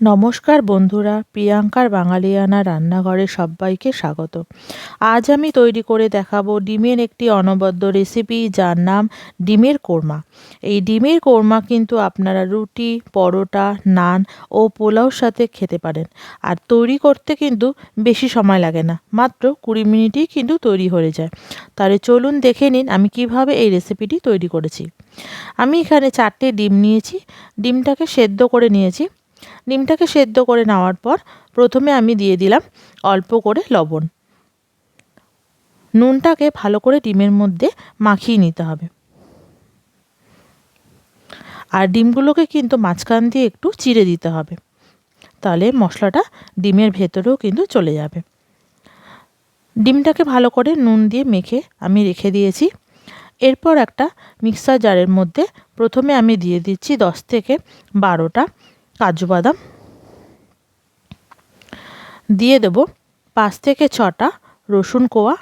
নমস্কার বন্ধুরা, প্রিয়াঙ্কার বাঙালিয়ানা রান্নাঘরে সবাইকে স্বাগত। আজ আমি তৈরি করে দেখাবো ডিমের একটি অনবদ্য রেসিপি, যার নাম ডিমের কোরমা। এই ডিমের কোরমা কিন্তু আপনারা রুটি, পরোটা, নান ও পোলাওর সাথে খেতে পারেন। আর তৈরি করতে কিন্তু বেশি সময় লাগে না, মাত্র কুড়ি মিনিটেই কিন্তু তৈরি হয়ে যায়। তাহলে চলুন দেখে নিন আমি কীভাবে এই রেসিপিটি তৈরি করেছি। আমি এখানে চারটে ডিম নিয়েছি। ডিমটাকে সেদ্ধ করে নিয়েছি। ডিমটাকে সেদ্ধ করে নেওয়ার পর প্রথমে আমি দিয়ে দিলাম অল্প করে লবণ। নুনটাকে ভালো করে ডিমের মধ্যে মাখিয়ে নিতে হবে। আর ডিমগুলোকে কিন্তু মাঝখান দিয়ে একটু চিড়ে দিতে হবে। তাহলে মশলাটা ডিমের ভেতরেও কিন্তু চলে যাবে। ডিমটাকে ভালো করে নুন দিয়ে মেখে আমি রেখে দিয়েছি। এরপর একটা মিক্সার জারের মধ্যে প্রথমে আমি দিয়ে দিচ্ছি দশ থেকে বারোটা কাজু বাদাম। দিয়ে দেব পাঁচ থেকে ছটা রসুন কোয়া।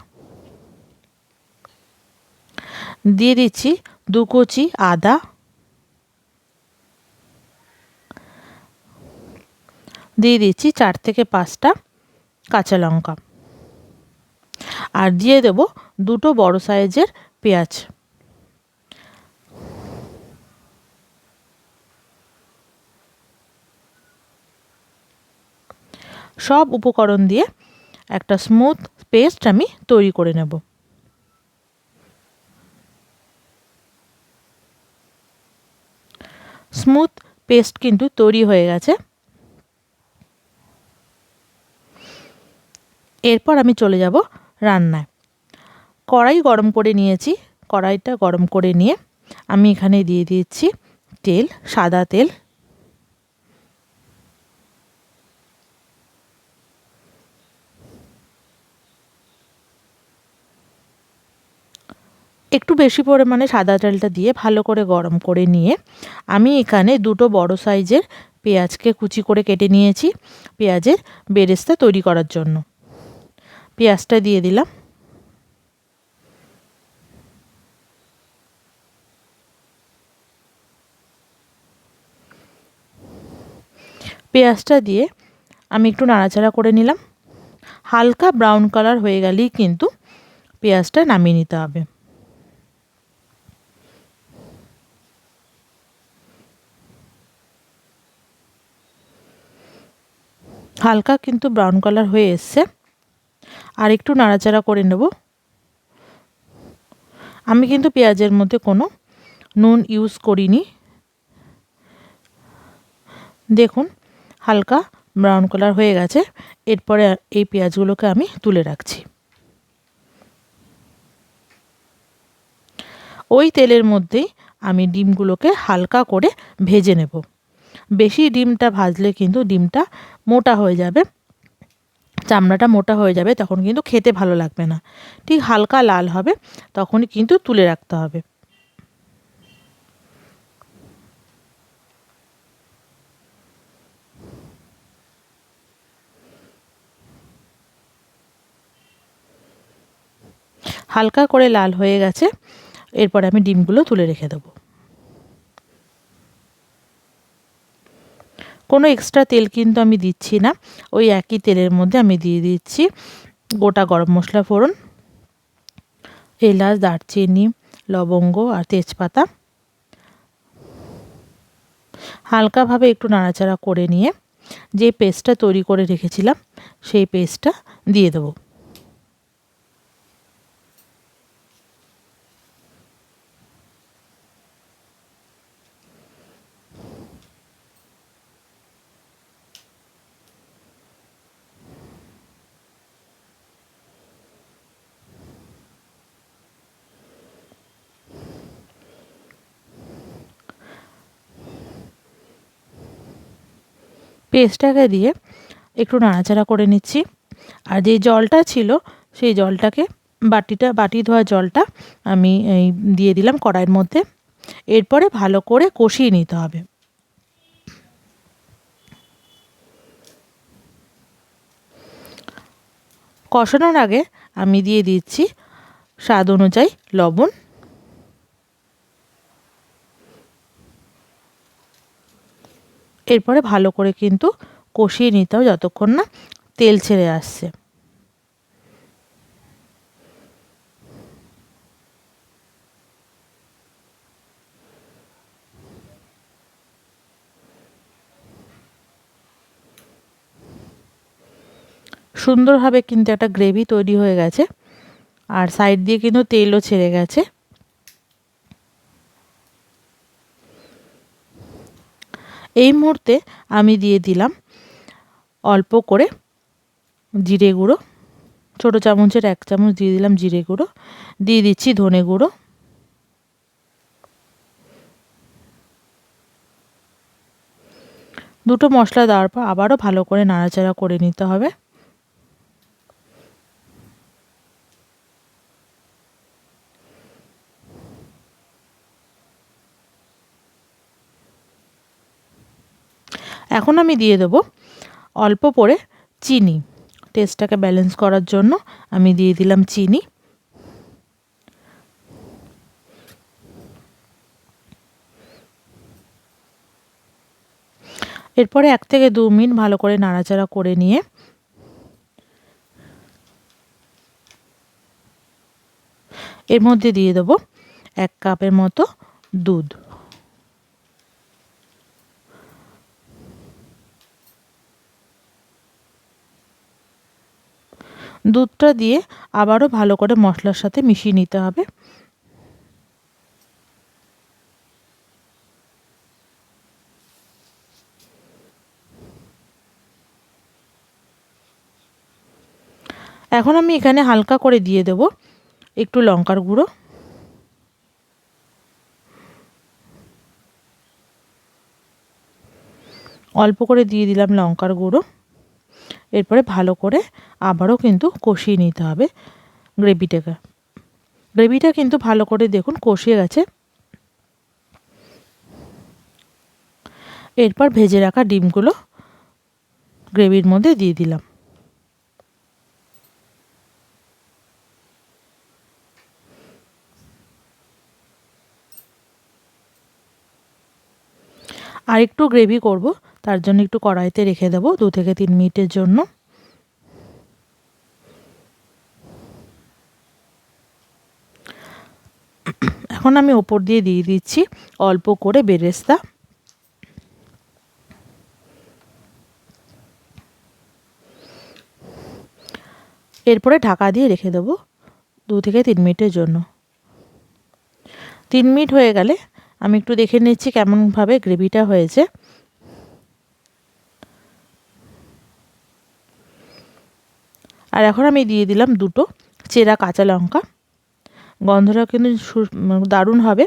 দিয়ে দিচ্ছি দু কুচি আদা। দিয়ে দিচ্ছি চার থেকে পাঁচটা কাঁচা লঙ্কা। আর দিয়ে দেব দুটো বড় সাইজের পেঁয়াজ। সব উপকরণ দিয়ে একটা স্মুথ পেস্ট আমি তৈরি করে নেব। স্মুথ পেস্ট কিন্তু তৈরি হয়ে গেছে। এরপর আমি চলে যাব রান্নায়। কড়াই গরম করে নিয়েছি, কড়াইটা গরম করে নিয়ে আমি এখানে দিয়ে দিচ্ছি তেল, সাদা তেল একটু বেশি পরিমাণে সাদা তেলটা দিয়ে ভালো করে গরম করে নিয়ে আমি এখানে দুটো বড় সাইজের পেঁয়াজকে কুচি করে কেটে নিয়েছি পেঁয়াজের বেরেস্তা তৈরি করার জন্য। পেঁয়াজটা দিয়ে দিলাম। পেঁয়াজটা দিয়ে আমি একটু নাড়াচাড়া করে নিলাম। হালকা ব্রাউন কালার হয়ে গেলেই কিন্তু পেঁয়াজটা নামিয়ে নিতে হবে। হালকা কিন্তু ব্রাউন কালার হয়ে এসছে। আর একটু নাড়াচাড়া করে নেব। আমি কিন্তু পেঁয়াজের মধ্যে কোনো নুন ইউজ করিনি। দেখুন, হালকা ব্রাউন কালার হয়ে গেছে। এরপরে এই পেঁয়াজগুলোকে আমি তুলে রাখছি। ওই তেলের মধ্যেই আমি ডিমগুলোকে হালকা করে ভেজে নেব। বেশি ডিমটা ভাজলে কিন্তু ডিমটা মোটা হয়ে যাবে। চামড়াটা মোটা হয়ে যাবে, তখন কিন্তু খেতে ভালো লাগবে না। ঠিক হালকা লাল হবে, তখনই কিন্তু তুলে রাখতে হবে। হালকা করে লাল হয়ে গেছে, এরপরে আমি ডিমগুলো তুলে রেখে দেবো। কোনো এক্সট্রা তেল কিন্তু আমি দিচ্ছি না। ওই একই তেলের মধ্যে আমি দিয়ে দিচ্ছি গোটা গরম মশলা ফোড়ন, এলাচ, দারচিনি, লবঙ্গ আর তেজপাতা। হালকাভাবে একটু নাড়াচাড়া করে নিয়ে যে পেস্টটা তৈরি করে রেখেছিলাম, সেই পেস্টটা দিয়ে দেবো। পেস্টটাকে দিয়ে একটু নাড়াচাড়া করে নিচ্ছি। আর যে জলটা ছিল, সেই জলটাকে বাটিটা, বাটি ধোয়া জলটা আমি এই দিয়ে দিলাম কড়াইয়ের মধ্যে। এরপরে ভালো করে কষিয়ে নিতে হবে। কষানোর আগে আমি দিয়ে দিচ্ছি স্বাদ অনুযায়ী লবণ। এরপরে ভালো করে কিন্তু কষিয়ে নিতে হবে যতক্ষণ না তেল ছেড়ে আসছে। সুন্দরভাবে কিন্তু একটা গ্রেভি তৈরি হয়ে গেছে। আর সাইড দিয়ে কিন্তু তেলও ছেড়ে গেছে। এই মুহূর্তে আমি দিয়ে দিলাম অল্প করে জিরে গুঁড়ো, ছোটো চামচের এক চামচ দিয়ে দিলাম জিরে গুঁড়ো, দিয়ে দিচ্ছি ধনে গুঁড়ো। দুটো মশলা দেওয়ার পর আবারও ভালো করে নাড়াচাড়া করে নিতে হবে। এখন আমি দিয়ে দেবো অল্প করে চিনি টেস্টটাকে ব্যালেন্স করার জন্য আমি দিয়ে দিলাম চিনি। এরপরে এক থেকে দু মিনিট ভালো করে নাড়াচাড়া করে নিয়ে এর মধ্যে দিয়ে দেবো এক কাপের মতো দুধ। দুধটা দিয়ে আবারও ভালো করে মশলার সাথে মিশিয়ে নিতে হবে। এখন আমি এখানে হালকা করে দিয়ে দেব একটু লঙ্কার গুঁড়ো। অল্প করে দিয়ে দিলাম লঙ্কার গুঁড়ো। এরপরে ভালো করে আবারও কিন্তু কষিয়ে নিতে হবে গ্রেভিটাকে। গ্রেভিটা কিন্তু ভালো করে দেখুন কষিয়ে গেছে। এরপর ভেজে রাখা ডিমগুলো গ্রেভির মধ্যে দিয়ে দিলাম। আর একটু গ্রেভি করব তার জন্য একটু কড়াইতে রেখে দেবো দু থেকে তিন মিনিটের জন্য। এখন আমি ওপর দিয়ে দিয়ে দিচ্ছি অল্প করে বেরেস্তা। এরপরে ঢাকা দিয়ে রেখে দেবো দু থেকে তিন মিনিটের জন্য। তিন মিনিট হয়ে গেলে আমি একটু দেখে নিচ্ছি কেমনভাবে গ্রেভিটা হয়েছে। আর এখন আমি দিয়ে দিলাম দুটো চেরা কাঁচা লঙ্কা। গন্ধটা কিন্তু দারুণ হবে।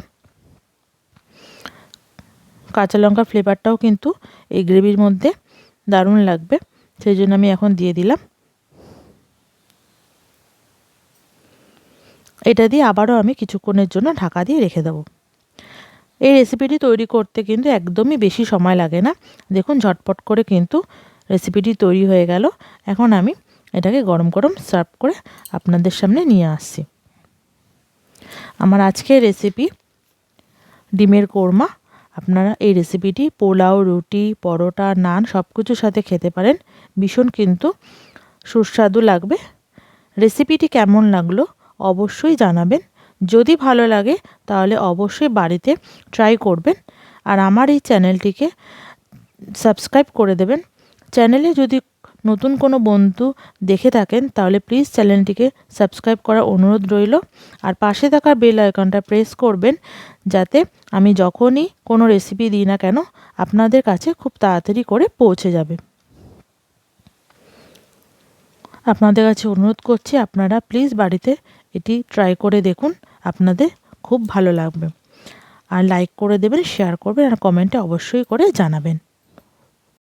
কাঁচা লঙ্কার ফ্লেভারটাও কিন্তু এই গ্রেভির মধ্যে দারুণ লাগবে, সেই জন্য আমি এখন দিয়ে দিলাম। এটা দিয়ে আবারও আমি কিছুক্ষণের জন্য ঢাকা দিয়ে রেখে দেবো। এই রেসিপিটি তৈরি করতে কিন্তু একদমই বেশি সময় লাগে না। দেখুন ঝটপট করে কিন্তু রেসিপিটি তৈরি হয়ে গেল। এখন আমি এটাকে গরম গরম সার্ভ করে আপনাদের সামনে নিয়ে আসছি। আমার আজকের রেসিপি ডিমের কোরমা। আপনারা এই রেসিপিটি পোলাও, রুটি, পরোটা, নান সব কিছুর সাথে খেতে পারেন। ভীষণ কিন্তু সুস্বাদু লাগবে। রেসিপিটি কেমন লাগল অবশ্যই জানাবেন। যদি ভালো লাগে তাহলে অবশ্যই বাড়িতে ট্রাই করবেন। আর আমার এই চ্যানেলটিকে সাবস্ক্রাইব করে দেবেন। চ্যানেলে যদি নতুন কোনো বন্ধু দেখে থাকেন, তাহলে প্লিজ চ্যানেলটিকে সাবস্ক্রাইব করার অনুরোধ রইল। আর পাশে থাকা বেল আইকনটা প্রেস করবেন, যাতে আমি যখনই কোনো রেসিপি দিই না কেন, আপনাদের কাছে খুব তাড়াতাড়ি করে পৌঁছে যাবে। আপনাদের কাছে অনুরোধ করছি, আপনারা প্লিজ বাড়িতে এটি ট্রাই করে দেখুন, আপনাদের খুব ভালো লাগবে। আর লাইক করে দেবেন শেয়ার করবেন, আর কমেন্টে অবশ্যই করে জানাবেন।